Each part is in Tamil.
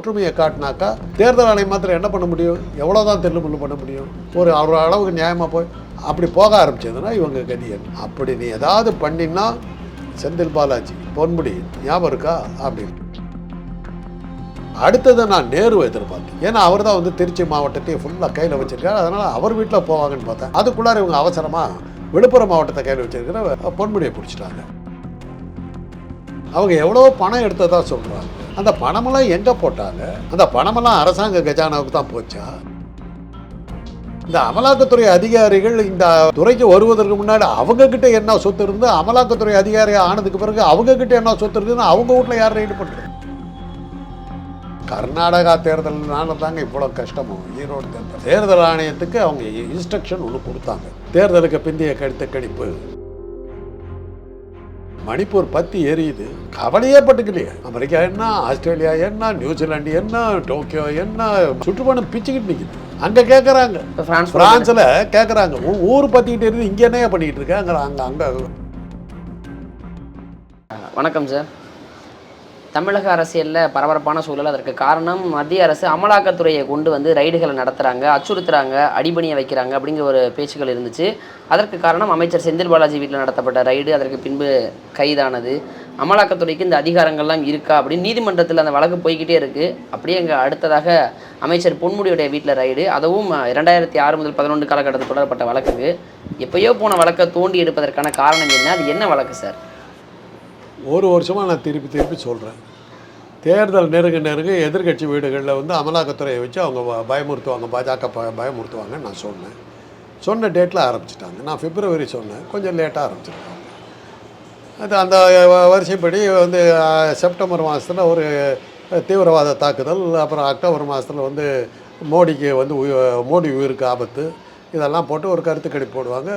ஒற்றுமையை காட்டினாக்கா தேர்தல் ஆணையம் மாத்திரம் என்ன பண்ண முடியும்? எவ்வளோ தான் தெல்லுமுள்ளு பண்ண முடியும்? ஒரு ஒரு அளவுக்கு நியாயமாக போய் அப்படி போக ஆரம்பிச்சதுன்னா இவங்க கதியன். அப்படி நீ ஏதாவது பண்ணினா செந்தில் பாலாஜி பொன்முடி ஞாபகம் இருக்கா? அப்படின்னு. அடுத்தது நான் நேரு எதிர்பார்த்தேன். ஏன்னா அவர் தான் வந்து திருச்சி மாவட்டத்தையும் ஃபுல்லாக கையில் வச்சிருக்காரு. அதனால் அவர் வீட்டில் போவாங்கன்னு பார்த்தேன். அதுக்குள்ளார இவங்க அவசரமாக விழுப்புரம் மாவட்டத்தை கையில் வச்சிருக்கிற பொன்முடியை பிடிச்சிட்டாங்க. அவங்க எவ்வளோ பணம் எடுத்ததா சொல்கிறாங்க அந்த பணமெல்லாம் எங்கே போட்டாங்க? அந்த பணமெல்லாம் அரசாங்க கஜானாவுக்கு தான் போச்சா? இந்த அமலாக்கத்துறை அதிகாரிகள் இந்த துறைக்கு வருவதற்கு முன்னாடி அவங்கக்கிட்ட என்ன சொத்து இருந்து அமலாக்கத்துறை அதிகாரி ஆனதுக்கு பிறகு அவங்கக்கிட்ட என்ன சொத்து இருக்குதுன்னு அவங்க வீட்டில் யார் ரைடு பண்ணுறது கர்நாடகா தேர்தல்னால தாங்க இவ்வளோ கஷ்டமும் ஈரோடு தேர்தல். தேர்தல் ஆணையத்துக்கு அவங்க இன்ஸ்ட்ரக்ஷன் ஒன்று கொடுத்தாங்க. தேர்தலுக்கு பிந்தைய கடித்த கணிப்பு. மணிப்பூர் பத்தி எரியுது. கவலையே பட்டுக்கலையே அமெரிக்கா என்ன ஆஸ்திரேலியா என்ன நியூசிலாந்து என்ன டோக்கியோ என்ன சுற்றுப்பணம் பிச்சுக்கிட்டு நிற்குது அங்கே கேட்குறாங்க இப்போ பிரான்ஸ் பிரான்ஸில் கேட்குறாங்க ஊர் பற்றிக்கிட்டு இருந்து இங்கே என்ன பண்ணிக்கிட்டு இருக்க அங்கே அங்கே அங்கே. வணக்கம் சார். தமிழக அரசியலில் பரபரப்பான சூழல் அதற்கு காரணம் மத்திய அரசு அமலாக்கத்துறையை கொண்டு வந்து ரைடுகளை நடத்துகிறாங்க அச்சுறுத்துறாங்க அடிபணியை வைக்கிறாங்க அப்படிங்கிற ஒரு பேச்சுக்கள் இருந்துச்சு. அதற்கு காரணம் அமைச்சர் செந்தில் பாலாஜி வீட்டில் நடத்தப்பட்ட ரைடு அதற்கு பின்பு கைதானது. அமலாக்கத்துறைக்கு இந்த அதிகாரங்கள்லாம் இருக்கா அப்படின்னு நீதிமன்றத்தில் அந்த வழக்கு போய்கிட்டே இருக்குது அப்படியே இங்கே அடுத்ததாக அமைச்சர் பொன்முடியுடைய வீட்டில் ரைடு அதுவும் ரெண்டாயிரத்தி ஆறு முதல் பதினொன்று காலகட்டத்தில் தொடரப்பட்ட வழக்குக்கு. எப்பயோ போன வழக்கை தோண்டி எடுப்பதற்கான காரணம் என்ன? அது என்ன வழக்கு சார்? ஒரு வருஷமாக நான் திருப்பி திருப்பி சொல்கிறேன் தேர்தல் நெருங்க நெருங்க எதிர்க்கட்சி வீடுகளில் வந்து அமலாக்கத்துறையை வச்சு அவங்க பயமுறுத்துவாங்க பாஜக ப பயமுறுத்துவாங்கன்னு நான் சொன்னேன். சொன்ன டேட்டில் ஆரம்பிச்சிட்டாங்க. நான் பிப்ரவரி சொன்னேன். கொஞ்சம் லேட்டாக ஆரம்பிச்சிருக்காங்க. அது அந்த வரிசைப்படி வந்து செப்டம்பர் மாதத்தில் ஒரு தீவிரவாத தாக்குதல் அப்புறம் அக்டோபர் மாதத்தில் வந்து மோடிக்கு வந்து மோடி உயிருக்கு ஆபத்து இதெல்லாம் போட்டு ஒரு கருத்து கணிப்பு போடுவாங்க.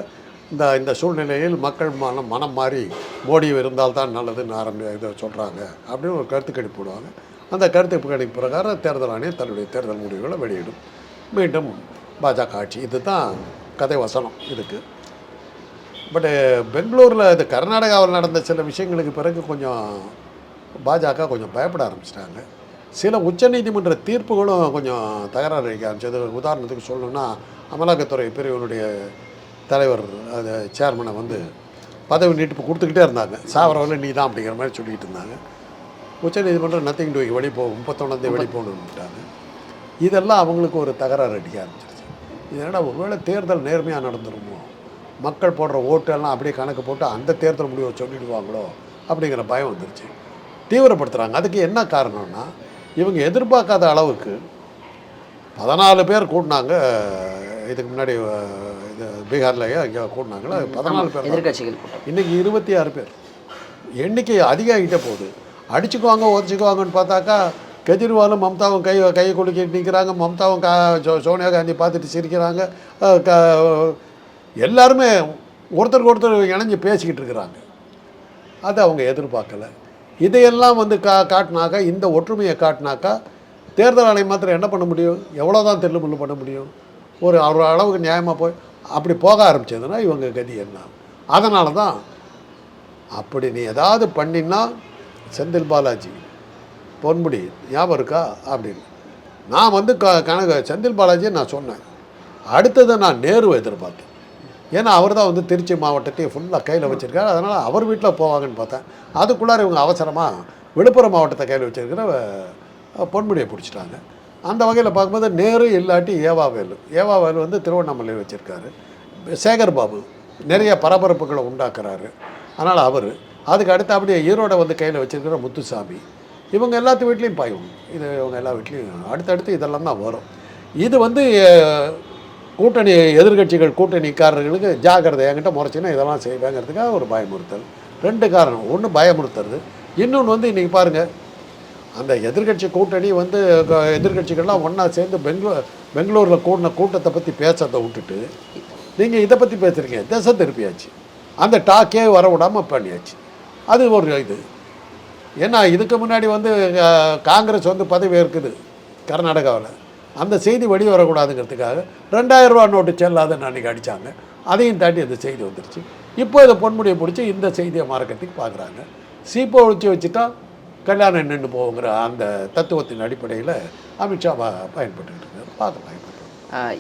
இந்த இந்த சூழ்நிலையில் மக்கள் மனம் மனம் மாறி மோடி இருந்தால் தான் நல்லதுன்னு ஆரம்பி இதை சொல்கிறாங்க அப்படின்னு ஒரு கருத்து கணிப்பு போடுவாங்க. அந்த கருத்து கணிப்பு பிரகாரம் தேர்தல் ஆணையம் தன்னுடைய தேர்தல் முடிவுகளை வெளியிடும். மீண்டும் பாஜக ஆட்சி. இதுதான் கதை வசனம் இதுக்கு. பட்டு பெங்களூரில் இது கர்நாடகாவில் நடந்த சில விஷயங்களுக்கு பிறகு கொஞ்சம் பாஜக கொஞ்சம் பயப்பட ஆரம்பிச்சிட்டாங்க. சில உச்சநீதிமன்ற தீர்ப்புகளும் கொஞ்சம் தகராறு அளிக்க ஆரம்பிச்சது. உதாரணத்துக்கு சொல்லணும்னா அமலாக்கத்துறை பிரிவினுடைய தலைவர் அது சேர்மனை வந்து பதவி நீட்டிப்பு கொடுத்துக்கிட்டே இருந்தாங்க. சாவரவில் நீ தான் அப்படிங்கிற மாதிரி சொல்லிக்கிட்டு இருந்தாங்க. உச்சநீதிமன்றம் நத்திங் டூக்கு வெளியே போ முப்பத்தொன்னாந்தேதி வெளியே போகணுன்னுட்டாங்க இதெல்லாம் அவங்களுக்கு ஒரு தகராறு அடிக்க ஆரம்பிச்சிருச்சு. இது என்னடா ஒருவேளை தேர்தல் நேர்மையாக நடந்துருமோ? மக்கள் போடுற ஓட்டெல்லாம் அப்படியே கணக்கு போட்டு அந்த தேர்தல் முடிவை சொல்லிடுவாங்களோ? அப்படிங்கிற பயம் வந்துருச்சு. தீவிரப்படுத்துகிறாங்க அதுக்கு என்ன காரணம்னா இவங்க எதிர்பார்க்காத அளவுக்கு பதினாலு பேர் கூட்டினாங்க இதுக்கு முன்னாடி பீகார்லயே இங்கே கூட்டினாங்களா பதினாலு பேர் தான். எதிர்க்கட்சிகள் கூட்டம். இன்னைக்கு இருபத்தி ஆறு பேர். எண்ணிக்கை அதிகமாகிட்டே போகுது. அடிச்சுக்குவாங்க உதச்சிக்குவாங்கன்னு பார்த்தாக்கா கெஜ்ரிவாலும் மம்தாவும் கை கை குலுக்கிட்டு நிற்கிறாங்க மம்தாவும் கா சோ- சோனியா காந்தி பார்த்துட்டு சிரிக்கிறாங்க. க எல்லாருமே ஒருத்தருக்கு ஒருத்தர் இணைஞ்சு பேசிக்கிட்டு இருக்கிறாங்க. அதை அவங்க எதிர்பார்க்கல. இதையெல்லாம் வந்து கா காட்டினாக்கா இந்த ஒற்றுமையை காட்டினாக்கா தேர்தல் ஆணையம் மாத்திரம் என்ன பண்ண முடியும்? எவ்வளோதான் தெல்லுமுள்ளு பண்ண முடியும்? ஒரு ஒரு அளவுக்கு நியாயமாக போய் அப்படி போக ஆரம்பித்ததுன்னா இவங்க கதி என்ன? அதனால தான் அப்படி நீ ஏதாவது பண்ணினா செந்தில் பாலாஜி பொன்முடி ஞாபகம் இருக்கா? அப்படின்னு. நான் வந்து க கணக்கு செந்தில் பாலாஜியை நான் சொன்னேன். அடுத்தது நான் நேரு எதிர்பார்த்தேன். ஏன்னா அவர் தான் வந்து திருச்சி மாவட்டத்தையும் ஃபுல்லாக கையில் வச்சுருக்காரு. அதனால் அவர் வீட்டில் போவாங்கன்னு பார்த்தேன். அதுக்குள்ளார இவங்க அவசரமாக விழுப்புரம் மாவட்டத்தை கையில் வச்சிருக்கிற பொன்முடியை பிடிச்சிட்டாங்க. அந்த வகையில் பார்க்கும்போது நேரு இல்லாட்டி ஏவாவேலு ஏவாவேலு வந்து திருவண்ணாமலை வச்சுருக்காரு. சேகர் பாபு நிறைய பரபரப்புகளை உண்டாக்குறாரு. அதனால் அவர். அதுக்கு அடுத்து அப்படியே ஈரோடை வந்து கையில் வச்சுருக்கிற முத்துசாமி. இவங்க எல்லாத்து வீட்லேயும் பாயும். இது இவங்க எல்லா வீட்லேயும் அடுத்தடுத்து இதெல்லாம் தான் வரும். இது வந்து கூட்டணி எதிர்க்கட்சிகள் கூட்டணிக்காரர்களுக்கு ஜாக்கிரதை என்கிட்ட முறைச்சின்னா இதெல்லாம் செய்வேங்கிறதுக்காக ஒரு பயமுறுத்தல். ரெண்டு காரணம். ஒன்று பயமுறுத்துறது. இன்னொன்று வந்து இன்றைக்கி பாருங்கள் அந்த எதிர்க்கட்சி கூட்டணி வந்து எதிர்கட்சிகள்லாம் ஒன்றா சேர்ந்து பெங்களூர் பெங்களூரில் கூடின கூட்டத்தை பற்றி பேசுறதை விட்டுட்டு நீங்கள் இதை பற்றி பேசுகிறீங்க திசை திருப்பியாச்சு. அந்த டாக்கே வர விடாமல் பண்ணியாச்சு. அது ஒரு இது. ஏன்னா இதுக்கு முன்னாடி வந்து காங்கிரஸ் வந்து பதவி இருக்குது கர்நாடகாவில். அந்த செய்தி வெளியே வரக்கூடாதுங்கிறதுக்காக ரெண்டாயிரம் ரூபா நோட்டு செல்லாதுன்னு அன்றைக்கி அடித்தாங்க அதையும் தாண்டி அந்த செய்தி வந்துருச்சு. இப்போ இதை பொன்முடியை பிடிச்சி இந்த செய்தியை மறக்கிறதுக்கு பார்க்குறாங்க. சீப்பை ஒழிச்சு வச்சுட்டா கல்யாணம் நின்று போங்கிற அந்த தத்துவத்தின் அடிப்படையில் அமித்ஷா ப பயன்பட்டுக்கிட்டு இருக்காரு. பார்க்கலாம்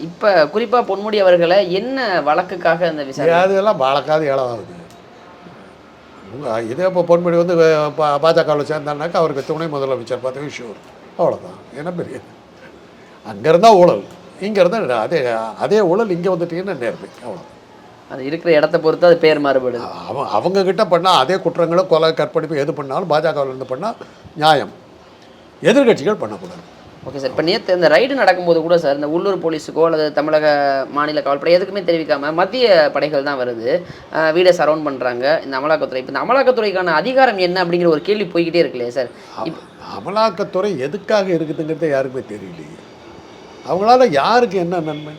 இப்ப குறிப்பா பொன்முடி அவர்களை என்ன வழக்குக்காக அந்த விசாரணை? அதெல்லாம் வழக்காது ஏழாவது இதே இப்போ பொன்முடி வந்து பாஜகவில் சேர்ந்தானாக்கா அவருக்கு துணை முதலமைச்சர் பதவி ஷூர். அவ்வளோதான் என்ன பெரிய? அங்கே இருந்தால் ஊழல். இங்கே இருந்தால் அதே அதே ஊழல் இங்கே வந்துட்டீங்கன்னா நேர்மை. அவ்வளோ அது இருக்கிற இடத்த பொறுத்து அது பேர் மாறுபடுது. அவன் அவங்க கிட்ட பண்ணால் அதே குற்றங்களும் கொலை கற்பழிப்பு எது பண்ணாலும் பாஜகவில் இருந்து பண்ணால் நியாயம். எதிர்க்கட்சிகள் பண்ணக்கூடாது. ஓகே சார் இப்போ நேற்று இந்த ரைடு நடக்கும்போது கூட சார் இந்த உள்ளூர் போலீஸுக்கோ அல்லது தமிழக மாநில காவல்படை எதுக்குமே தெரிவிக்காம மத்திய படைகள் தான் வருது. வீடை சரவுண்ட் பண்ணுறாங்க இந்த அமலாக்கத்துறை இப்போ இந்த அமலாக்கத்துறைக்கான அதிகாரம் என்ன அப்படிங்கிற ஒரு கேள்வி போய்கிட்டே இருக்குல்லையே சார் அம- அமலாக்கத்துறை எதுக்காக இருக்குதுங்கிறதே யாருக்குமே தெரியலையே. அவங்களால யாருக்கு என்ன நன்மை?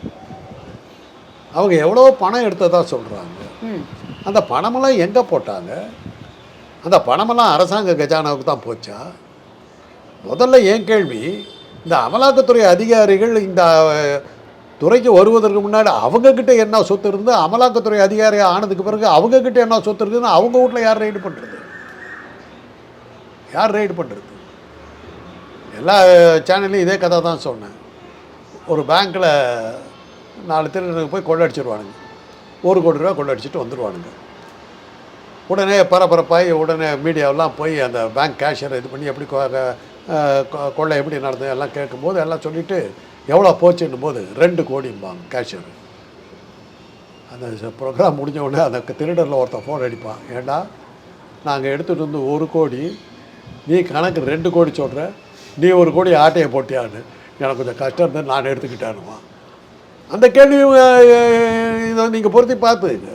அவங்க எவ்வளோ பணம் எடுத்ததா சொல்கிறாங்க அந்த பணமெல்லாம் எங்கே போட்டாங்க? அந்த பணமெல்லாம் அரசாங்க கஜானாவுக்கு தான் போச்சா? முதல்ல ஏன் கேள்வி இந்த அமலாக்கத்துறை அதிகாரிகள் இந்த துறைக்கு வருவதற்கு முன்னாடி அவங்கக்கிட்ட என்ன சொத்து இருந்து அமலாக்கத்துறை அதிகாரி ஆனதுக்கு பிறகு அவங்கக்கிட்ட என்ன சொத்து இருக்குதுன்னு அவங்க வீட்டில் யார் ரைடு பண்ணுறது யார் ரைடு பண்ணுறது எல்லா சேனல்லையும் இதே கதை தான் சொன்னேன். ஒரு பேங்க்கில் நாலு திருடனுக்கு போய் கொள்ளடிச்சிருவானுங்க. ஒரு கோடி ரூபா கொள்ளடிச்சிட்டு வந்துடுவானுங்க உடனே பரபரப்பாகி உடனே மீடியாவெல்லாம் போய் அந்த பேங்க் கேஷியரை இது பண்ணி எப்படி கொ- கொ- கொள்ளை எப்படி நடந்தது எல்லாம் கேட்கும்போது எல்லாம் சொல்லிவிட்டு எவ்வளோ போச்சுன்னும் போது ரெண்டு கோடிம்பாங்க கேஷியர் அந்த ப்ரோக்ராம் முடிஞ்ச உடனே அந்த திருடரில் ஒருத்தன் ஃபோன் அடிப்பான். ஏண்டா நாங்கள் எடுத்துகிட்டு வந்து ஒரு கோடி நீ கணக்கு ரெண்டு கோடி சொல்கிற நீ ஒரு கோடி ஆட்டையை போட்டியான்னு. எனக்கு கொஞ்சம் கஷ்டம் இருந்தது நான் எடுத்துக்கிட்டானுமா அந்த கேள்வி இதை நீங்கள் பொருத்தி பார்த்துங்க.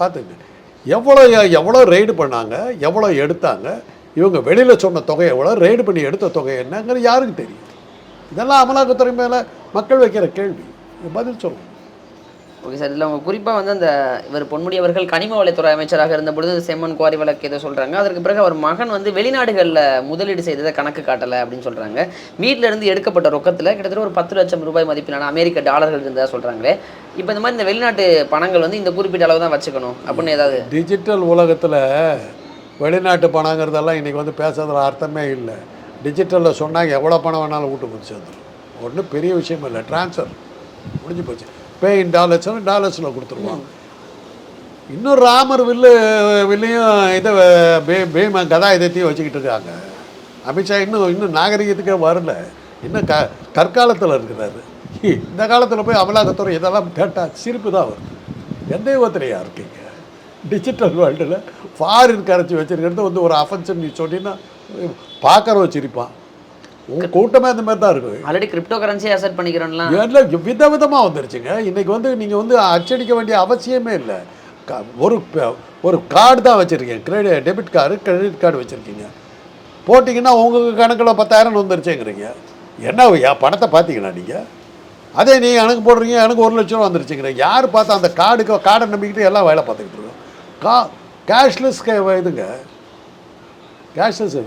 பார்த்துங்க. எவ்வளோ எவ்வளோ ரெய்டு பண்ணாங்க எவ்வளோ எடுத்தாங்க இவங்க வெளியில் சொன்ன தொகை எவ்வளோ ரெய்டு பண்ணி எடுத்த தொகை என்னங்கிறது யாருக்கு தெரியும்? இதெல்லாம் அமலாக்கத்துறை மேலே மக்கள் வைக்கிற கேள்வி. பதில் சொல்லணும் ஓகே சார் இதில் அவங்க குறிப்பாக வந்து அந்த இவர் பொன்முடி அவர்கள் கனிம வளத்துறை அமைச்சராக இருந்தபொழுது செம்மன் குவாரி வழக்கு ஏதோ சொல்கிறாங்க அதற்கு பிறகு அவர் மகன் வந்து வெளிநாடுகளில் முதலீடு செய்ததை கணக்கு காட்டலை அப்படின்னு சொல்கிறாங்க வீட்டிலேருந்து எடுக்கப்பட்ட ரொக்கத்தில் கிட்டத்தட்ட ஒரு பத்து லட்சம் ரூபாய் மதிப்பிலான அமெரிக்க டாலர்கள் இருந்ததாக சொல்கிறாங்களே இப்போ இந்த மாதிரி இந்த வெளிநாட்டு பணங்கள் வந்து இந்த குறிப்பிட்ட அளவு தான் வச்சுக்கணும் அப்படின்னு ஏதாவது டிஜிட்டல் உலகத்தில் வெளிநாட்டு பணங்கிறதெல்லாம் இன்றைக்கி வந்து பேசுறதுல அர்த்தமே இல்லை. டிஜிட்டலில் சொன்னாங்க எவ்வளோ பணம் வேணாலும் வீட்டு போய் சேர்ந்துடும் ஒன்றும் பெரிய விஷயம் இல்லை. ட்ரான்ஸ்ஃபர் முடிஞ்சு போச்சு. பே இன் டாலர்ஸ்னு டாலர்ஸில் கொடுத்துருவாங்க இன்னும் ராமர் வில்லு வில்லையும் இதை பே பீம கதாயுதத்தையும் வச்சுக்கிட்டு இருக்காங்க. அமித்ஷா இன்னும் இன்னும் நாகரிகத்துக்கே வரல. இன்னும் க கற்காலத்தில் இருக்கிறாரு. இந்த காலத்தில் போய் அமலாக்கத்துறை இதெல்லாம் கேட்டால் சிரிப்பு தான் வருது. எந்த யுகத்திலையா இருக்கீங்க? டிஜிட்டல் வேர்ல்டில் ஃபாரின் கரைச்சி வச்சிருக்கிறது வந்து ஒரு அஃபென்ஷன் நீ சொன்னீங்கன்னா பார்க்குறவன் சிரிப்பான். கூட்டமே அந்த மாதிரி தான் இருக்கும் ஆல்ரெடி கிரிப்டோ கரன்சியை அசெட் பண்ணிக்கிறோம்லாம் எல்லாம் விதவிதமாக வந்துருச்சுங்க. இன்றைக்கி வந்து நீங்கள் வந்து அச்சடிக்க வேண்டிய அவசியமே இல்லை. ஒரு ஒரு கார்டு தான் வச்சுருக்கீங்க. Credit debit card credit card வச்சுருக்கீங்க. போட்டிங்கன்னா உங்கள் கணக்கில் பத்தாயிரம் வந்துருச்சுங்கிறீங்க. என்ன பணத்தை பார்த்தீங்களா நீங்கள் அதே நீங்கள் எனக்கு போடுறீங்க எனக்கு ஒரு லட்ச ரூபா வந்துருச்சுங்கிறீங்க யார் பார்த்தா அந்த கார்டுக்கு கார்டை நம்பிக்கிட்டு எல்லாம் வேலை பார்த்துக்கிட்டு இருக்கோம்? கா கேஷ்லெஸ் இதுங்க. கேஷ்லெஸ்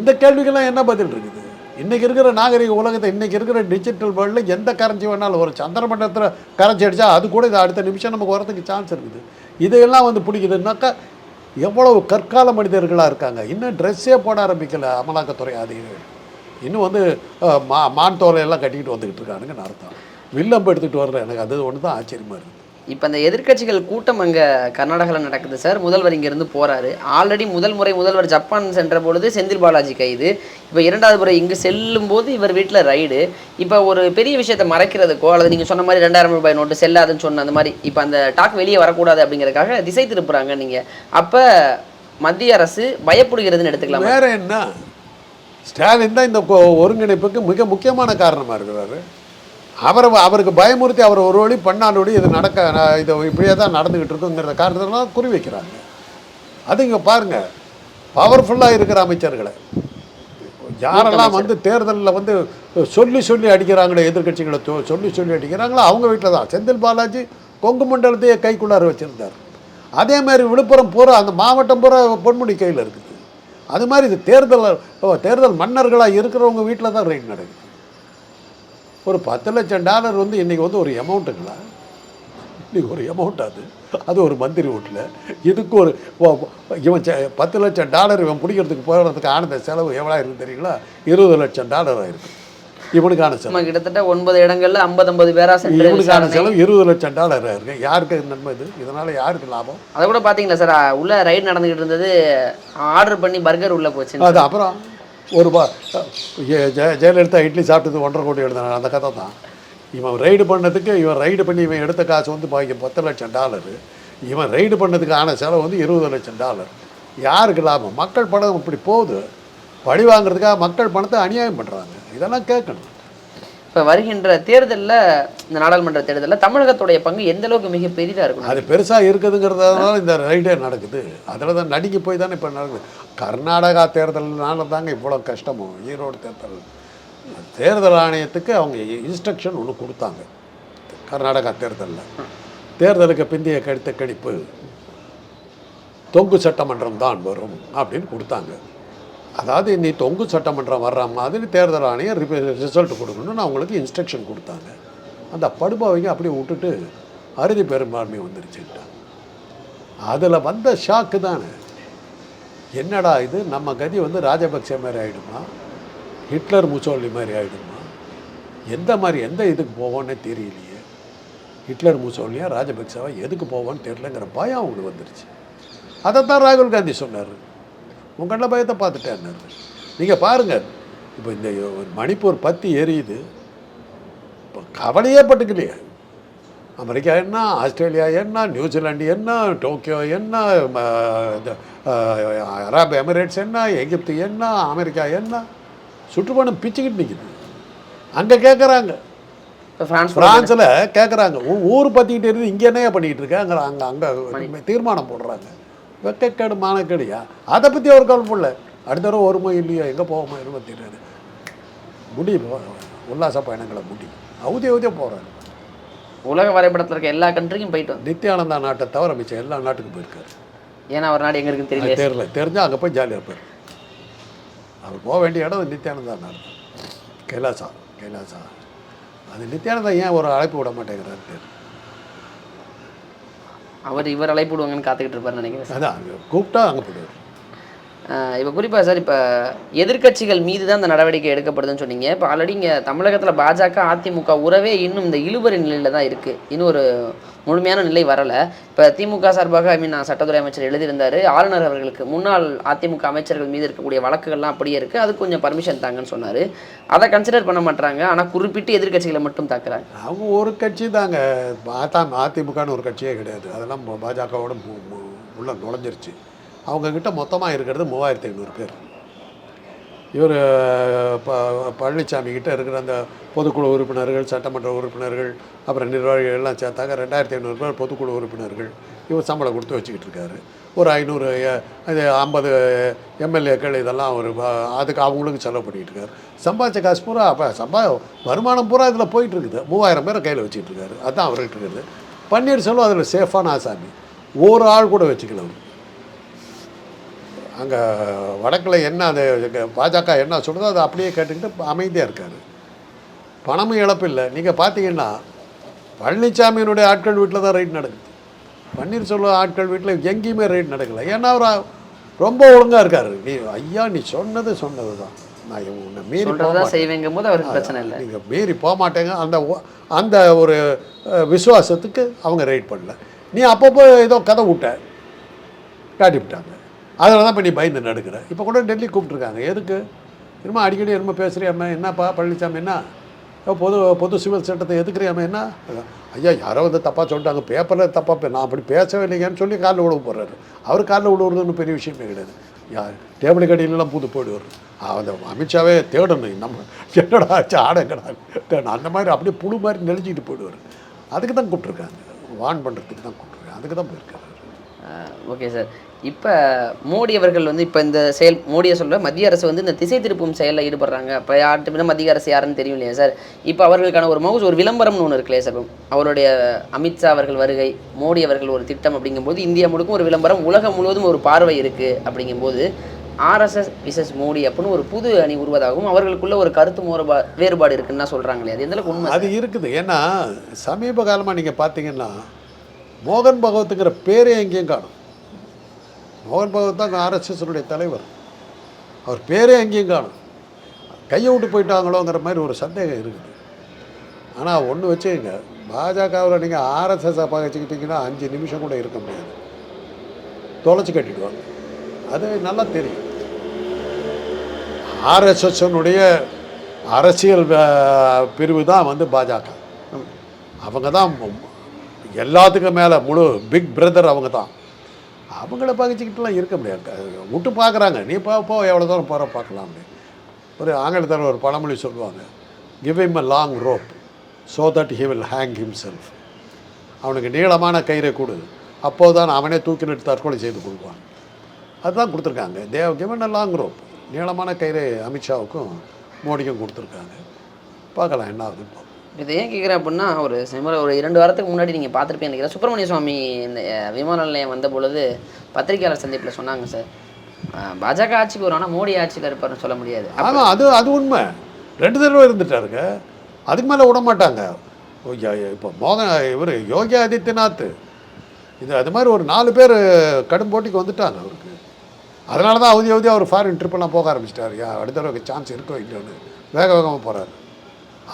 இந்த கேள்விக்கெல்லாம் என்ன பதில் இருக்குது? இன்றைக்கி இருக்கிற நாகரிக உலகத்தை இன்றைக்கி இருக்கிற டிஜிட்டல் வேர்ல்டில் எந்த கரன்சி வேணாலும் ஒரு சந்திரமண்டலத்தில் கரன்சி அடித்தா அது கூட இது அடுத்த நிமிஷம் நமக்கு வரதுக்கு சான்ஸ் இருக்குது. இதையெல்லாம் வந்து பிடிக்குதுன்னாக்கா எவ்வளவு கற்கால மனிதர்களாக இருக்காங்க. இன்னும் ட்ரெஸ்ஸே போட ஆரம்பிக்கலை அமலாக்கத்துறை அதிகாரிகள். இன்னும் வந்து மா மான் தோலையெல்லாம் கட்டிக்கிட்டு வந்துக்கிட்டு இருக்கானுங்கன்னு அர்த்தம். வில்லம்பு எடுத்துகிட்டு வர்ற எனக்கு. அது ஒன்று தான் ஆச்சரியமாக இருக்குது. இப்போ அந்த எதிர்க்கட்சிகள் கூட்டம் அங்கே கர்நாடகாவில் நடக்குது சார். முதல்வர் இங்கேருந்து போகிறாரு ஆல்ரெடி முதல் முறை முதல்வர் ஜப்பான் சென்ற பொழுது செந்தில் பாலாஜி கைது. இப்போ இரண்டாவது முறை இங்கு செல்லும் போது இவர் வீட்டில் ரைடு. இப்போ ஒரு பெரிய விஷயத்தை மறைக்கிறதுக்கோ அல்லது நீங்கள் சொன்ன மாதிரி ரெண்டாயிரம் ரூபாய் நோட்டு செல்லாதுன்னு சொன்ன அந்த மாதிரி இப்போ அந்த டாக் வெளியே வரக்கூடாது அப்படிங்கிறதுக்காக திசை திருப்புறாங்க நீங்கள் அப்போ மத்திய அரசு பயப்படுகிறதுன்னு எடுத்துக்கலாம்? வேற என்ன? ஸ்டாலின் தான் இந்த ஒருங்கிணைப்புக்கு மிக முக்கியமான காரணமாக இருக்கிறாரு. அவரை அவருக்கு பயமுறுத்தி அவர் ஒரு வழி பண்ணாலோடி இது நடக்க இது இப்படியே தான் நடந்துக்கிட்டு இருக்குங்கிற காரணத்தினால குறி வைக்கிறாங்க. அது இங்கே பாருங்கள் பவர்ஃபுல்லாக இருக்கிற அமைச்சர்களை. யாரெல்லாம் வந்து தேர்தலில் வந்து சொல்லி சொல்லி அடிக்கிறாங்களே எதிர்க்கட்சிகளை தொ- சொல்லி சொல்லி அடிக்கிறாங்களோ அவங்க வீட்டில் தான். செந்தில் பாலாஜி கொங்கு மண்டலத்தையே கைக்குள்ளார வச்சுருந்தார். அதே மாதிரி விழுப்புரம் பூரா அந்த மாவட்டம் பூரா பொன்முடி கையில் இருக்குது. அது மாதிரி இது தேர்தல் தேர்தல் மன்னர்களாக இருக்கிறவங்க வீட்டில் தான் ரைட் நடக்குது. ஒரு பத்து லட்சம் டாலர் வந்து இன்றைக்கி வந்து ஒரு அமௌண்ட்டுங்களா இன்னைக்கு ஒரு அமௌண்ட் அது. அது ஒரு மந்திரி வீட்டில். இதுக்கு ஒரு இவன் பத்து லட்சம் டாலர் இவன் பிடிக்கிறதுக்கு போகிறதுக்கு ஆனந்த செலவு எவ்வளோ இருக்கு தெரியுங்களா? இருபது லட்சம் டாலர் ஆயிருக்கு. இவனுக்கான செலவு. கிட்டத்தட்ட ஒன்பது இடங்கள்ல ஐம்பது ஐம்பது பேரா இவனுக்கான. செலவு இருபது லட்சம் டாலர் இருக்கு யாருக்கு நன்மை இது? இதனால யாருக்கு லாபம்? அதை கூட பாத்தீங்களா சார்? உள்ள ரைடு நடந்துகிட்டு இருந்தது ஆர்டர் பண்ணி பர்கர் உள்ள போச்சு அது அப்புறம்? ஒரு பா ஜெ- ஜெயலலிதா இட்லி சாப்பிட்டது ஒன்றரை கோடி எழுதினாங்க அந்த கதை தான். இவன் ரைடு பண்ணதுக்கு இவன் ரைடு பண்ணி இவன் எடுத்த காசு வந்து பாக்கி பத்து லட்சம் டாலரு இவன் ரைடு பண்ணதுக்கு ஆன செலவு வந்து இருபது லட்சம் டாலர் யாருக்கு லாபம்? மக்கள் பணம் இப்படி போகுது. பழி வாங்குறதுக்காக மக்கள் பணத்தை அநியாயம் பண்ணுறாங்க இதெல்லாம் கேட்கணும். இப்போ வருகின்ற தேர்தலில் இந்த நாடாளுமன்ற தேர்தலில் தமிழகத்துடைய பங்கு எந்த அளவுக்கு மிக பெரிதாக இருக்கும் அது பெருசாக இருக்குதுங்கிறதுனால இந்த ரைடே நடக்குது. அதில் தான் நடுங்கி போய் தானே இப்போ நடக்குது. கர்நாடகா தேர்தல்னால தாங்க இவ்வளோ கஷ்டமும். ஈரோடு தேர்தல். தேர்தல் ஆணையத்துக்கு அவங்க இன்ஸ்ட்ரக்ஷன் ஒன்று கொடுத்தாங்க. கர்நாடகா தேர்தலில். தேர்தலுக்கு பிந்தைய கடித்த கணிப்பு தொங்கு சட்டமன்றம் தான் வரும் அப்படின்னு கொடுத்தாங்க. அதாவது நீ தொங்கு சட்டமன்றம் வர்ற மாதிரி தேர்தல் ஆணையம் ரிசல்ட் கொடுக்கணும்னு அவங்களுக்கு இன்ஸ்ட்ரக்ஷன் கொடுத்தாங்க. அந்த படுபாவைங்க அப்படியே விட்டுட்டு அறுதி பெரும்பான்மை வந்துருச்சுட்டாங்க அதில் வந்த ஷாக்கு தானே. என்னடா இது? நம்ம கதி வந்து ராஜபக்சே மாதிரி ஆகிடுமா ஹிட்லர் முசோலி மாதிரி ஆகிடுமா எந்த மாதிரி எந்த இதுக்கு போவோன்னே தெரியலையே. ஹிட்லர் முசோலியா ராஜபக்சவா எதுக்கு போவோன்னு தெரியலங்கிற பயம் அவங்களுக்கு வந்துருச்சு. அதைத்தான் ராகுல் காந்தி சொன்னார். உங்கள பயத்தை பார்த்துட்டேன்னாரு நீங்கள் பாருங்கள் இப்போ இந்த மணிப்பூர் பத்தி எரியுது. இப்போ கவலையே பட்டுக்கலையே. அமெரிக்கா என்ன ஆஸ்திரேலியா என்ன நியூசிலாந்து என்ன டோக்கியோ என்ன அரபு எமிரேட்ஸ் என்ன எகிப்து என்ன அமெரிக்கா என்ன. சுற்றுப்பயணம் பிச்சுக்கிட்டு நிற்குது அங்கே கேட்குறாங்க பிரான்ஸில் கேட்குறாங்க ஊர் பற்றிக்கிட்டு இருந்து இங்கே என்னையா பண்ணிக்கிட்டு இருக்காங்க அங்கே அங்கே தீர்மானம் போடுறாங்க. வெக்கக்கேடு மானக்கேடுயா? அதை பற்றி ஒரு கவலைப்படல. அடுத்த தடவை வருமோ இல்லையோ? எங்கே போவோமோ என்னமோ தெரியாது முடி உல்லாச பயணங்களை முடி. அவுதி அவுதியாக போகிறாங்க உலக வரைபடத்துல இருக்க எல்லா கண்ட்ரிக்கும் போயிட்டு நித்யானந்தா நாட்டை தவிர மிச்சம் எல்லா நாட்டுக்கும் போயிருக்காரு. ஏன்னா அவர் நாடு எங்க இருக்குன்னு தெரியல. தெரியல. தெரிஞ்சால் அங்கே போய் ஜாலியாக இருப்பார். அவர் போக வேண்டிய இடம் நித்யானந்தா நாடு. கைலாசா கைலாசா அது நித்யானந்தா ஏன் ஒரு அழைப்பு விட மாட்டேங்கிறாரு தெரியல. அவர் இவர் அழைப்பு விடுவாங்கன்னு காத்துக்கிட்டு இருப்பாருன்னு நினைக்கிறேன். அதான் அங்கே கூப்பிட்டா அங்கே போடுவார். இப்போ குறிப்பாக சார் இப்போ எதிர்க்கட்சிகள் மீது தான் இந்த நடவடிக்கை எடுக்கப்படுதுன்னு சொன்னீங்க. இப்போ ஆல்ரெடி இங்கே தமிழகத்தில் பாஜக அதிமுக உறவே இன்னும் இந்த இழுபறி நிலையில் தான் இருக்குது இன்னும் ஒரு முழுமையான நிலை வரலை. இப்போ திமுக சார்பாக ஐ மீன் நான் சட்டத்துறை அமைச்சர் எழுதியிருந்தார். ஆளுநர் அவர்களுக்கு முன்னாள் அதிமுக அமைச்சர்கள் மீது இருக்கக்கூடிய வழக்குகள்லாம் அப்படியே இருக்குது அது கொஞ்சம் பர்மிஷன் தாங்கன்னு சொன்னார். அதை கன்சிடர் பண்ண மாட்டாங்க. ஆனால் குறிப்பிட்டு எதிர்க்கட்சிகளை மட்டும் தாக்குறாங்க. அவங்க ஒரு கட்சி தாங்க. அதிமுகன்னு ஒரு கட்சியே கிடையாது. அதெல்லாம் பாஜகவோட உள்ள நுழைஞ்சிருச்சு. அவங்கக்கிட்ட மொத்தமாக இருக்கிறது மூவாயிரத்தி ஐநூறு பேர். இவர் ப பழனிசாமி கிட்ட இருக்கிற அந்த பொதுக்குழு உறுப்பினர்கள் சட்டமன்ற உறுப்பினர்கள் அப்புறம் நிர்வாகிகள் எல்லாம் சேர்த்தாங்க. ரெண்டாயிரத்தி ஐநூறு பேர் பொதுக்குழு உறுப்பினர்கள். இவர் சம்பளம் கொடுத்து வச்சுக்கிட்டு இருக்காரு. ஒரு ஐநூறு இது ஐம்பது எம்எல்ஏக்கள் இதெல்லாம் ஒரு அதுக்கு அவங்களுக்கு செலவு பண்ணிகிட்டு இருக்காரு. சம்பாதிச்ச காசு பூரா அப்போ சம்பா வருமானம் பூரா இதில் போயிட்டு இருக்குது. மூவாயிரம் பேரை கையில் வச்சுக்கிட்டு இருக்காரு. அதுதான் அவர்கிட்ட இருக்குது. பன்னீர்செல்வம் அதில் சேஃபான ஆசாமி. ஒரு ஆள் கூட வச்சுக்கல அவர். அங்கே வடக்கில் என்ன அது பாஜக என்ன சொல்லுதோ அதை அப்படியே கேட்டுக்கிட்டு அமைதியாக இருக்கார். பணமும் இழப்பு இல்லை நீங்கள் பார்த்தீங்கன்னா பழனிசாமியினுடைய ஆட்கள் வீட்டில் தான் ரைட் நடக்குது. பன்னீர்செல்வம் ஆட்கள் வீட்டில் எங்கேயுமே ரைட் நடக்கலை. ஏன்னா அவர் ரொம்ப ஒழுங்காக இருக்காரு. நீ ஐயா நீ சொன்னது சொன்னது தான் நான் உன்னை மீறி. செய்வேங்கும் போது அவருக்கு பிரச்சனை இல்லை. நீங்கள் மீறி போக மாட்டேங்க. அந்த அந்த ஒரு விசுவாசத்துக்கு அவங்க ரைட் பண்ணல. நீ அப்பப்போ ஏதோ கதை விட்ட காட்டி விட்டாங்க அதில் தான் இப்போ நீ பயந்து நடக்கிற. இப்போ கூட டெல்லி கூப்பிட்ருக்காங்க எதுக்கு? என்னமா அடிக்கடி என்னமோ பேசுறியாம என்னப்பா பழனிசாமி என்ன? பொது பொது சிவில் சட்டத்தை எதுக்குறியாம என்ன? ஐயா யாரோ வந்து தப்பாக சொல்லிட்டாங்க. பேப்பரில் தப்பாக நான் அப்படி பேசவே இல்லைங்கன்னு சொல்லி காலில் விழுவ போடுறாரு. அவர் காலில் விழுவுறதுன்னு பெரிய விஷயமே கிடையாது. யார் டேபிள் கடையிலலாம் பூத்து போயிடுவார். அந்த அமித்ஷாவே தேடணும். நம்ம என்னடா ஆச்சு? ஆடங்கடா தேடணும் அந்த மாதிரி அப்படியே புழு மாதிரி நெளிஞ்சிக்கிட்டு போயிடுவார். அதுக்கு தான் கூப்பிட்ருக்காங்க வான் பண்ணுறதுக்கு தான் கூப்பிட்ருக்காங்க அதுக்கு தான் போயிருக்காரு. ஓகே சார் இப்போ மோடி அவர்கள் வந்து இப்போ இந்த செயல் மோடியை சொல்கிற மத்திய அரசு வந்து இந்த திசை திருப்பும் செயலில் ஈடுபடுறாங்க. இப்போ யார்கிட்ட மத்திய அரசு யாருன்னு தெரியும் இல்லையா சார் இப்போ அவர்களுக்கான ஒரு மவுஸ் ஒரு விளம்பரம்னு ஒன்று இருக்கு இல்லையா சார் அவருடைய அமித்ஷா அவர்கள் வருகை மோடி அவர்கள் ஒரு திட்டம் அப்படிங்கும்போது இந்தியா முழுக்கும் ஒரு விளம்பரம் உலகம் முழுவதும் ஒரு பார்வை இருக்குது அப்படிங்கும்போது ஆர்எஸ்எஸ் விசஸ் மோடி அப்படின்னு ஒரு புது அணி உருவதாகவும் அவர்களுக்குள்ள ஒரு கருத்து மோரபா வேறுபாடு இருக்குன்னு தான் சொல்கிறாங்களே அது எந்த உண்மை அது இருக்குது. ஏன்னா சமீப காலமாக நீங்கள் பார்த்தீங்கன்னா மோகன் பகவத்துங்கிற பேரே எங்கேயும் காணும். மோகன் பகவத் தான் ஆர்எஸ்எஸ்னுடைய தலைவர். அவர் பேரே எங்கேயும் காணும். கையை விட்டு போயிட்டாங்களோங்கிற மாதிரி ஒரு சந்தேகம் இருக்குது. ஆனால் ஒன்று வச்சுக்கோங்க. பாஜகவில் நீங்கள் ஆர்எஸ்எஸ்ஸை பகச்சிக்கிட்டிங்கன்னா அஞ்சு நிமிஷம் கூட இருக்க முடியாது. தொலைச்சி கட்டிடுவாங்க. அது நல்லா தெரியும். ஆர்எஸ்எஸ்னுடைய அரசியல் பிரிவு தான் வந்து பாஜக. அவங்க தான் எல்லாத்துக்கும் மேலே முழு பிக் பிரதர் அவங்க தான் அவங்கள பகிச்சுக்கிட்டுலாம் இருக்க முடியாது. விட்டு பார்க்குறாங்க. நீ போ போ எவ்வளோ தூரம் போகிற பார்க்கலாம் அப்படின்னு ஒரு ஆங்கிலத்தில் ஒரு பழமொழி சொல்லுவாங்க. Give him a long rope so that he will hang himself அவனுக்கு நீளமான கயிறை கொடு. அப்போதான் அவனே தூக்கி நிட்டு தற்கொலை செய்து கொடுப்பான் அதுதான் கொடுத்துருக்காங்க. They given a long rope நீளமான கயிறை அமித்ஷாவுக்கும் மோடிக்கும் கொடுத்துருக்காங்க. பார்க்கலாம் என்ன ஆகுதுன்னு இதை ஏன் கேட்குறேன் அப்படின்னா ஒரு சிம்ம ஒரு இரண்டு வாரத்துக்கு முன்னாடி நீங்கள் பார்த்துருப்பீங்க நினைக்கிறேன். சுப்பிரமணிய சுவாமி இந்த விமான நிலையம் வந்த பொழுது பத்திரிகையாளர் சந்திப்பில் சொன்னாங்க சார். பாஜக ஆட்சிக்கு வரும் ஆனால் மோடி ஆட்சியில் இருப்பார்னு சொல்ல முடியாது. ஆமாம் அது அது உண்மை. ரெண்டு தடவை இருந்துட்டாருங்க. அதுக்கு மேலே விட மாட்டாங்க. இப்போ மோகன் இவர் யோகி ஆதித்யநாத். இது அது மாதிரி ஒரு நாலு பேர் கடும் போட்டிக்கு வந்துட்டாங்க அவருக்கு. அதனால தான் அவதி அவதி அவர் ஃபாரின் ட்ரிப்பெல்லாம் போக ஆரம்பிச்சிட்டாரு. யா அடுத்த தடவை சான்ஸ் இருக்கோ இல்லைன்னு வேக வேகமாக போகிறாரு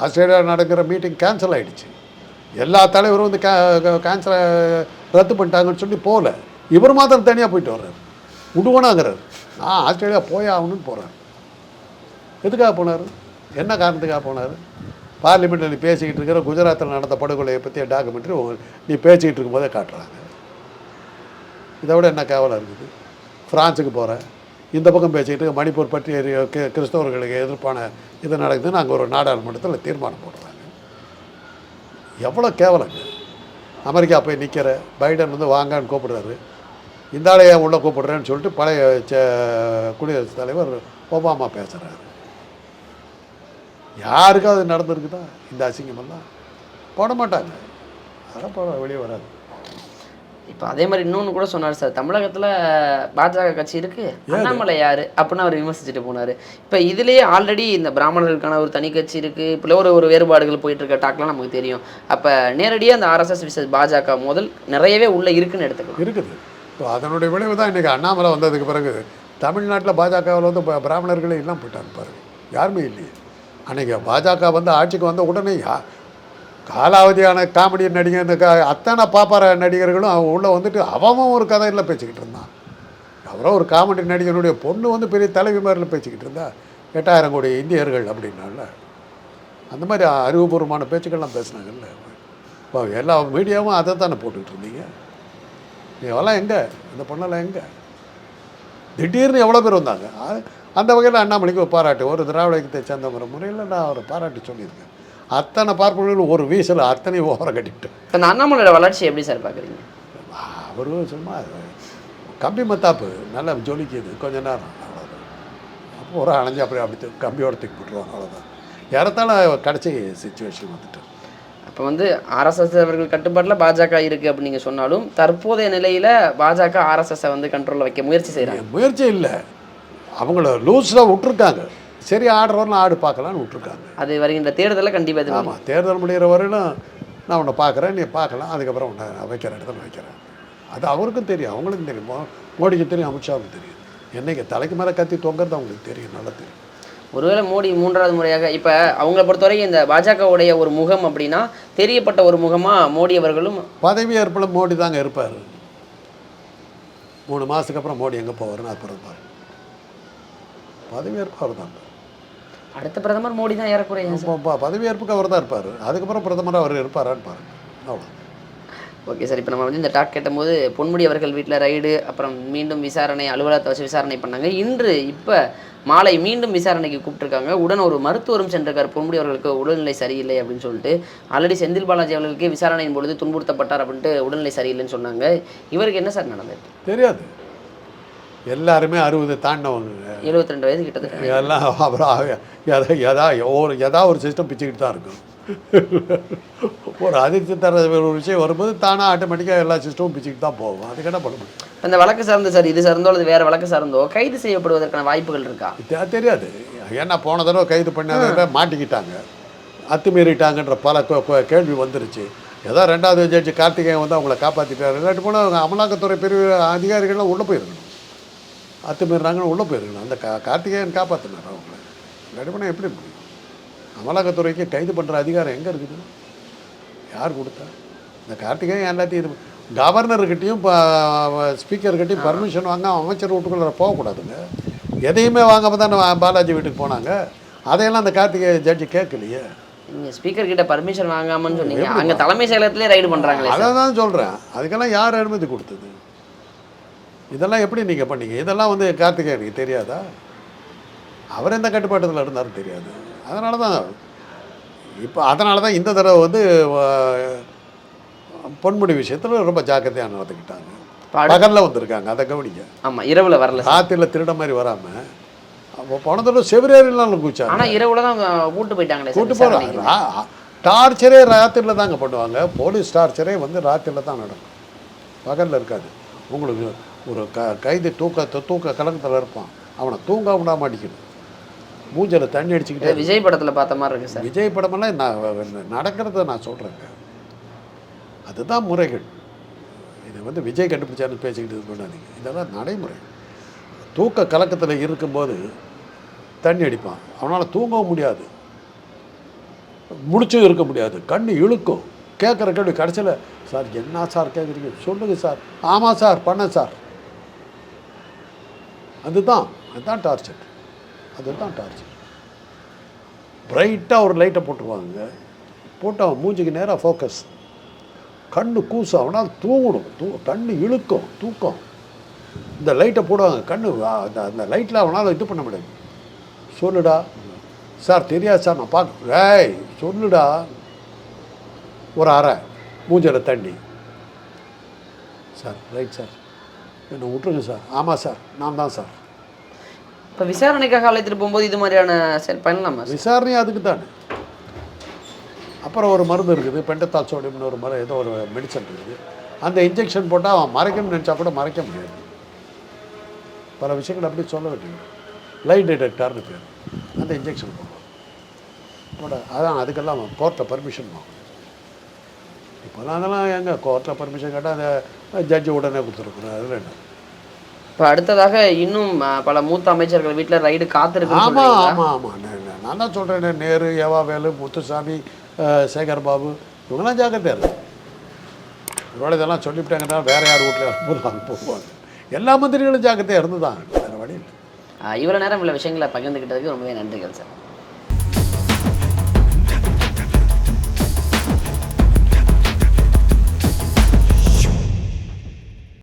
ஆஸ்திரேலியாவில் நடக்கிற மீட்டிங் கேன்சல் ஆகிடுச்சு எல்லா தலைவரும் வந்து கே கேன்சல் ரத்து பண்ணிட்டாங்கன்னு சொல்லி போகல. இவர் மாத்திரம் தனியாக போயிட்டு வர்றார். விடுவோனாங்கிறார் நான் ஆஸ்திரேலியா போய் ஆகணும்னு போகிறார் எதுக்காக போனார்? என்ன காரணத்துக்காக போனார்? பார்லிமெண்ட்டில் நீ பேசிக்கிட்டு இருக்கிற குஜராத்தில் நடந்த படுகொலையை பற்றிய டாக்குமெண்ட்ரி நீ பேசிக்கிட்டு இருக்கும்போதே காட்டுறாங்க. இதை விட என்ன கேவலம் இருக்குது? ஃப்ரான்ஸுக்கு போகிறேன் இந்த பக்கம் பேசிக்கிட்டு மணிப்பூர் பற்றி கி- கிறிஸ்தவர்களுக்கு எதிர்ப்பான இது நடக்குதுன்னு அங்கே ஒரு நாடாளுமன்றத்தில் தீர்மானம் போடுறாங்க. எவ்வளோ கேவலங்க. அமெரிக்கா போய் நிற்கிற பைடன் வந்து வாங்கன்னு கூப்பிடுறாரு. இந்த ஏன் உள்ளே கூப்பிடுறேன்னு சொல்லிட்டு பழைய ச- குடியரசுத் தலைவர் ஒபாமா பேசுகிறாரு யாருக்கும் அது நடந்திருக்குதா? இந்த அசிங்கமெல்லாம். போட மாட்டாங்க. அதெல்லாம் போட வெளியே வராது. இப்போ அதே மாதிரி இன்னொன்று கூட சொன்னார் சார். தமிழகத்தில் பாஜக கட்சி இருக்கு. அண்ணாமலை யாரு? அப்படின்னு அவர் விமர்சிச்சுட்டு போனார். இப்போ இதுலேயே ஆல்ரெடி இந்த பிராமணர்களுக்கான ஒரு தனி கட்சி இருக்கு. இப்போ ஒரு ஒரு வேறுபாடுகள் போயிட்டு இருக்க டாக்லாம் நமக்கு தெரியும். அப்போ நேரடியாக அந்த ஆர்எஸ்எஸ் விசஸ் பாஜக முதல் நிறையவே உள்ள இருக்குன்னு எடுத்துக்கலாம். இருக்குது. இப்போ அதனுடைய விளைவு தான் இன்றைக்கி அண்ணாமலை வந்ததுக்கு பிறகு தமிழ்நாட்டில் பாஜகவில் வந்து பிராமணர்களே எல்லாம் போயிட்டாங்க பாருங்க. யாருமே இல்லையே. அன்றைக்கி பாஜக வந்து ஆட்சிக்கு வந்த உடனே காலாவதியான காமெடி நடிகர் இந்த க அத்தனை பாப்பார நடிகர்களும் அவன் உள்ளே வந்துட்டு அவன் ஒரு கதையில் பேசிக்கிட்டு இருந்தான். அவரோ ஒரு காமெடி நடிகனுடைய பொண்ணு வந்து பெரிய தலைவி மாதிரில பேசிக்கிட்டு இருந்தா. எட்டாயிரம் கோடி இந்தியர்கள் அப்படின்னால. அந்த மாதிரி அறிவுபூர்வமான பேச்சுக்கள்லாம் பேசினாங்கல்ல. இப்போ எல்லா மீடியாவும் அதை தானே போட்டுக்கிட்டு இருந்தீங்க. இதெல்லாம் எங்கே? இந்த பொண்ணெல்லாம் எங்கே? திடீர்னு எவ்வளோ பேர் வந்தாங்க? அந்த வகையில் அண்ணாமலைக்கு ஒரு பாராட்டு. ஒரு திராவிட இயக்கத்தை சேர்ந்த முறையில் நான் ஒரு பாராட்டு சொல்லியிருக்கேன். அத்தனை பார்ப்பவர்களும் ஒரு வீசில் அத்தனையும் ஓரம் கட்டிவிட்டேன் இப்போ இந்த அண்ணாமலையோட வளர்ச்சி எப்படி சார் பார்க்குறீங்க? அவரும் சும்மா கம்பி மத்தாப்பு நல்லா ஜொலிக்குது கொஞ்ச நேரம் அவ்வளோதான் அப்போ ஒரு அணைஞ்சு அப்படியே அப்படி கம்பியோட தூக்கி போட்டுருவாங்க அவ்வளோதான் ஏறத்தாழ கடைசி சுச்சுவேஷன் வந்துட்டு. அப்போ வந்து ஆர்எஸ்எஸ் அவர்கள் கட்டுப்பாட்டில் பாஜக இருக்கு அப்படின்னு நீங்கள் சொன்னாலும் தற்போதைய நிலையில பாஜக ஆர்எஸ்எஸ்ஸை வந்து கண்ட்ரோலில் வைக்க முயற்சி செய்கிறாங்க முயற்சி இல்லை. அவங்கள லூஸில் விட்டுருக்காங்க. சரி ஆர்டர் வரலாம் ஆடு பார்க்கலான்னு விட்டுருக்காங்க. அது வருகின்ற தேர்தலில் கண்டிப்பாக ஆமாம் தேர்தல் முடிகிற வரையிலும் நான் உன்னை பார்க்குறேன் நீ பார்க்கலாம். அதுக்கப்புறம் உன்னை நான் வைக்கிற இடத்துல வைக்கிறேன். அது அவருக்கும் தெரியும் அவங்களுக்கும் தெரியும். மோ- மோடிக்கு தெரியும் அமித்ஷாவுக்கும் தெரியும். என்னைக்கு தலைக்கு மேலே கத்தி தொங்குறது அவங்களுக்கு தெரியும் நல்லா தெரியும். ஒருவேளை மோடி மூன்றாவது முறையாக இப்போ அவங்கள பொறுத்தவரைக்கும் இந்த பாஜகவுடைய ஒரு முகம் அப்படின்னா தெரியப்பட்ட ஒரு முகமா மோடி அவர்களும் பதவி ஏற்பில் மோடி தாங்க இருப்பார். மூணு மாதத்துக்கு அப்புறம் மோடி எங்கே போவார்னு அப்புறம் பாரு. பதவி ஏற்பு அவர் தான் அடுத்த பிரதமர் மோடி தான் ஏறக்குறைய பதவி ஏற்புக்கு அவர் தான் இருப்பார். அதுக்கப்புறம் பிரதமர் அவர் இருப்பாரான்னு பாருங்க. அவ்வளோ ஓகே சார் இப்போ நம்ம வந்து இந்த டாக் கேட்டபோது பொன்முடி அவர்கள் வீட்டில் ரைடு அப்புறம் மீண்டும் விசாரணை அலுவலகத்தை வச்சு விசாரணை பண்ணாங்க. இன்று இப்போ மாலை மீண்டும் விசாரணைக்கு கூப்பிட்டுருக்காங்க. உடன் ஒரு மருத்துவரும் சென்றிருக்கார். பொன்முடி அவர்களுக்கு உடல்நிலை சரியில்லை அப்படின்னு சொல்லிட்டு ஆல்ரெடி செந்தில் பாலாஜி அவர்களுக்கே விசாரணையின் பொழுது துன்புறுத்தப்பட்டார் அப்படின்ட்டு உடல்நிலை சரியில்லைன்னு சொன்னாங்க. இவருக்கு என்ன சார் நடந்தது தெரியாது. எல்லாருமே அறுபது தாண்டினவங்க. எழுபத்தி ரெண்டு வயது கிட்டத்தட்ட. எல்லாம் அப்புறம் எதா எதா ஒரு எதா ஒரு சிஸ்டம் பிச்சுக்கிட்டு தான் இருக்கும். ஒரு அதிர்ச்சி தர ஒரு விஷயம் வரும்போது தானாக ஆட்டோமேட்டிக்காக எல்லா சிஸ்டமும் பிச்சுக்கிட்டு தான் போகும். அதுக்கு என்ன பண்ண முடியும்? இந்த வழக்கு சார்ந்து சார் இது சார்ந்தோ அல்லது வேற வழக்கு சார்ந்தோ கைது செய்யப்படுவதற்கான வாய்ப்புகள் இருக்கா? தெரியாது. ஏன்னா போன தடவை கைது பண்ணாத மாட்டிக்கிட்டாங்க. அத்துமீறிட்டாங்கன்ற பல கேள்வி வந்துருச்சு. ஏதோ ரெண்டாவது ஜட்ஜி கார்த்திகேயன் வந்து அவங்கள காப்பாற்றிட்டாரு இல்லாட்டி போனால் அவங்க அமலாக்கத்துறை பிரிவு அதிகாரிகள்லாம் உள்ளே போயிருக்கணும். அத்துமீறினாங்கன்னு உள்ளே போயிருக்கணும். அந்த கா கார்த்திகேயன் காப்பாற்றினார் அவங்கள. இல்லாட்டி எப்படி முடியும் அமலாக்கத்துறைக்கு கைது பண்ணுற அதிகாரம் எங்கே இருக்குது? யார் கொடுத்தா? இந்த கார்த்திகேயன் எல்லாத்தையும் இது கவர்னர்கிட்டையும் இப்போ ஸ்பீக்கர்கிட்டையும் பர்மிஷன் வாங்க அமைச்சர் வீட்டுக்குள்ளே போகக்கூடாதுங்க. எதையுமே வாங்காம தானே பாலாஜி வீட்டுக்கு போனாங்க. அதையெல்லாம் அந்த கார்த்திகேய ஜட்ஜி கேட்கலையே. நீங்க ஸ்பீக்கர் கிட்ட பர்மிஷன் வாங்காமன்னு சொன்னீங்க. அங்க தலைமை செயலகத்திலே ரைடு பண்றாங்களே அதை தான் சொல்கிறேன் அதுக்கெல்லாம் யார் அனுமதி கொடுத்தது? இதெல்லாம் எப்படி நீங்கள் பண்ணீங்க? இதெல்லாம் வந்து கார்த்திகேயனுக்கு தெரியாதா? அவர் எந்த கட்டுப்பாட்டத்தில் இருந்தாலும் தெரியாது. அதனால தான் இப்போ அதனால தான் இந்த தடவை வந்து பொன்முடி விஷயத்தில் ரொம்ப ஜாக்கிரதையாக நடந்துக்கிட்டாங்க. பகலில் வந்திருக்காங்க அதை கவனிங்க. ஆமா இரவுல வரல சார். ராத்திரில திருட மாதிரி வராமல் அப்போ போன தடவை செவிரேறிலாம் குச்சாங்க ஆனா இரவுல தான் கூட்டு போயிட்டாங்களே கூட்டு போகிறாங்க. டார்ச்சரே ராத்திரில தாங்க பண்ணுவாங்க. போலீஸ் டார்ச்சரே வந்து ராத்திரில தான் நடக்கும். பகலில் இருக்காது. உங்களுக்கு ஒரு க கைது தூக்க தூக்க கலக்கத்தில் இருப்பான். அவனை தூங்க விடாம அடிக்கணும் மூஞ்சில தண்ணி அடிச்சுக்கிட்டே விஜய் படத்துல பார்த்த மாதிரி இருக்கு சார். விஜய் படமெல்லாம் நான் நடக்கிறத நான் சொல்கிறேங்க அதுதான் முறைகள். இது வந்து விஜய் கண்டுபிடிச்சான்னு பேசிக்கிட்டு இது பண்ணாதீங்க. இதெல்லாம் நடைமுறை. தூக்க கலக்கத்தில் இருக்கும்போது தண்ணி அடிப்பான். அவனால் தூங்கவும் முடியாது. முடிச்சும் இருக்க முடியாது. கண் இழுக்கும். கேட்குற கேள்வி கடைசியில் சார் என்ன சார் கேட்குறீங்க சொல்லுங்கள் சார். ஆமாம் சார் பண்ணேன் சார். அதுதான் அதுதான் டார்ச்சர் அதுதான் டார்ச்சர் பிரைட்டாக ஒரு லைட்டை போட்டுருவாங்க போட்டு அவன் மூஞ்சிக்கு நேராக ஃபோக்கஸ் கண்ணு கூசு அவனால் தூங்கணும். தூ கண்ணு இழுக்கும் தூக்கம். இந்த லைட்டை போடுவாங்க கண்ணு அந்த அந்த லைட்டில் அவனால் இது பண்ண முடியாது. சொல்லுடா. சார் தெரியாது சார் நான் பார்க்க ஏய் சொல்லுடா. ஒரு அறை மூஞ்சில் தண்ணி. Sir right sir. என்னை விட்டுருங்க சார். ஆமாம் சார். நான் தான் சார். இப்ப விசாரணைக்காக அழைத்துட்டு போகும்போது இது மாதிரியான செயல் பண்ணலாமா சார்? விசாரணை அதுக்கு தானே அப்புறம் ஒரு மருந்து இருக்குது பெண்டத்தால் சோடியம்னு ஒரு மருந்து ஏதோ ஒரு மெடிசன் இருக்குது. அந்த இன்ஜெக்ஷன் போட்டால் அவன் மறைக்கணும்னு நினச்சா கூட மறைக்க முடியாது. பல விஷயங்கள் அப்படி சொல்ல வேண்டியது. லைட் டிடெக்டார்னு பேர். அந்த இன்ஜெக்ஷன் போடுவான். போட அதான் அதுக்கெல்லாம் அவன் கோர்ட்டை பர்மிஷன் வாங்கணும் இப்போலாம் அதெல்லாம் எங்கே கோர்ட்டில் பர்மிஷன் கேட்டால் அந்த ஜட்ஜி உடனே கொடுத்துருக்குறேன் அதில் என்ன? இப்ப அடுத்ததாக இன்னும் பல மூத்த அமைச்சர்கள் வீட்டுல ரைடு காத்திருக்குன்னு ஆமாம் ஆமாம் ஆமாம் நான் தான் சொல்கிறேன் நேரு ஏவாவேலு முத்துசாமி சேகர் பாபு இவங்கெல்லாம் ஜாக்கிரதையா இருக்கு ஒருவேளை இதெல்லாம் சொல்லிவிட்டாங்கன்னா வேற யார் வீட்டில் போடுவாங்க போவாங்க. எல்லா மந்திரிகளும் ஜாக்கிரதையாக இருந்து தான் வேறு வழி இல்லை. அஹ், இவ்வளவு நேரம் உள்ள விஷயங்களை பகிர்ந்துக்கிட்டதுக்கு ரொம்பவே நன்றிகள் சார்.